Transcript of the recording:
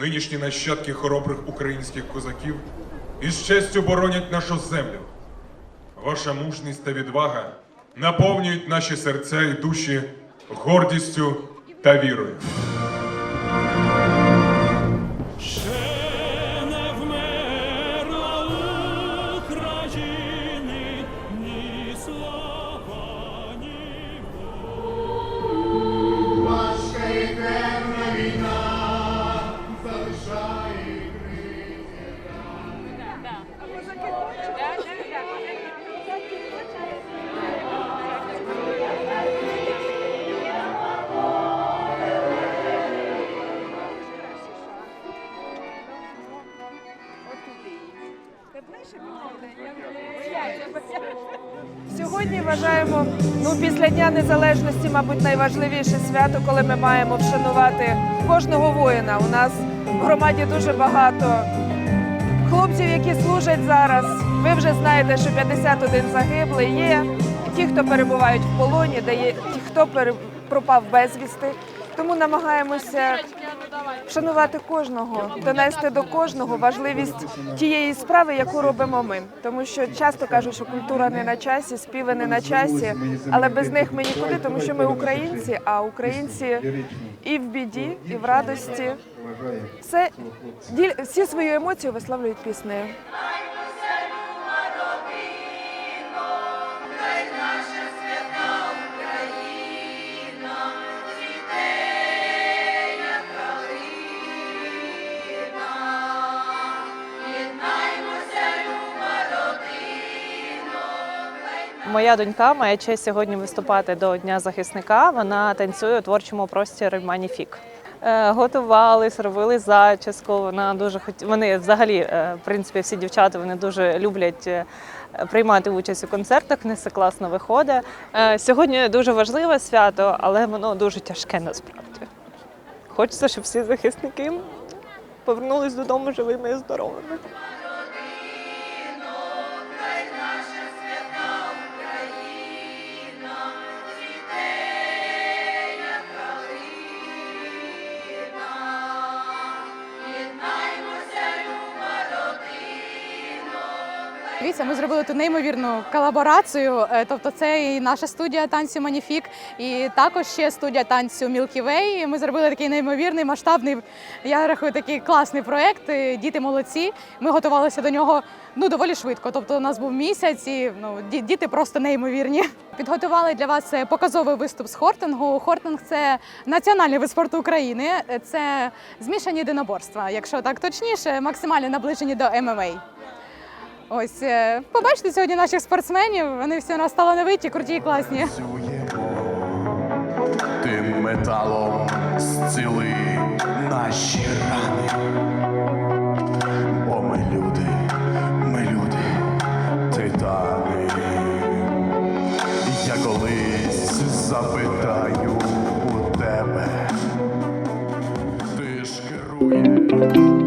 нинішні нащадки хоробрих українських козаків із честю боронять нашу землю. Ваша мужність та відвага наповнюють наші серця і душі гордістю та вірою. Сьогодні вважаємо ну після Дня Незалежності, мабуть, найважливіше свято, коли ми маємо вшанувати кожного воїна. У нас в громаді дуже багато хлопців, які служать зараз. Ви вже знаєте, що 51 загиблий є. Ті, хто перебувають в полоні, де є ті, хто пропав безвісти. Тому намагаємося вшанувати кожного, донести до кожного важливість тієї справи, яку робимо ми. Тому що часто кажуть, що культура не на часі, співи не на часі, але без них ми нікуди, тому що ми українці, а українці і в біді, і в радості. Все діль- всі свої емоції висловлюють піснею. Моя донька має честь сьогодні виступати до Дня захисника. Вона танцює у творчому просторі Маніфік. Е, Готувались, робили зачіску. Вона дуже хот... Вони взагалі, е, в принципі, всі дівчата вони дуже люблять е, приймати участь у концертах. в все класно виходить. Сьогодні дуже важливе свято, але воно дуже тяжке насправді. Хочеться, щоб всі захисники повернулись додому живими і здоровими. Дивіться, ми зробили ту неймовірну колаборацію. е, Тобто, це і наша студія танцю Маніфік, і також ще студія танцю Milky Way. Ми зробили такий неймовірний масштабний. Я рахую такий класний проект. Діти молодці. Ми готувалися до нього ну доволі швидко. Тобто, у нас був місяць, і ну діти просто неймовірні. Підготували для вас е, показовий виступ з хортингу. Хортинг це національний вид спорту України. Це змішані єдиноборства. Якщо так точніше, максимально наближені до ММА. Ось е, побачите сьогодні наших спортсменів. Вони всі у нас талановиті, круті і класні. Ти металом зціли наші рани. Бо ми люди, ми люди, титани. Я колись запитаю у тебе, ти ж керуєш.